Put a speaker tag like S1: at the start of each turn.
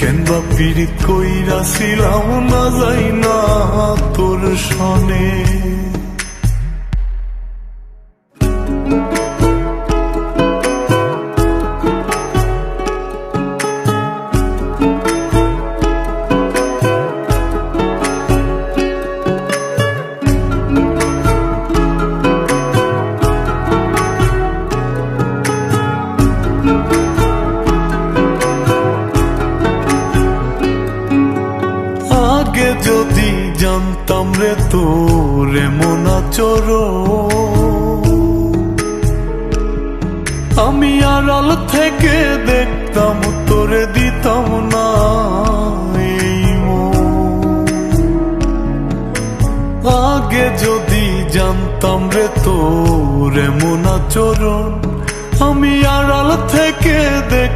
S1: কেন বা কইরা ছিলাম না যাই না তোর সনে। জানতাম রে তোর এমন আচরণ আমি আড়াল থেকে দেখতাম তোরে দিতাম না। আগে যদি জানতাম রে তোর এমন আচরণ, আমি আড়াল থেকে দেখতাম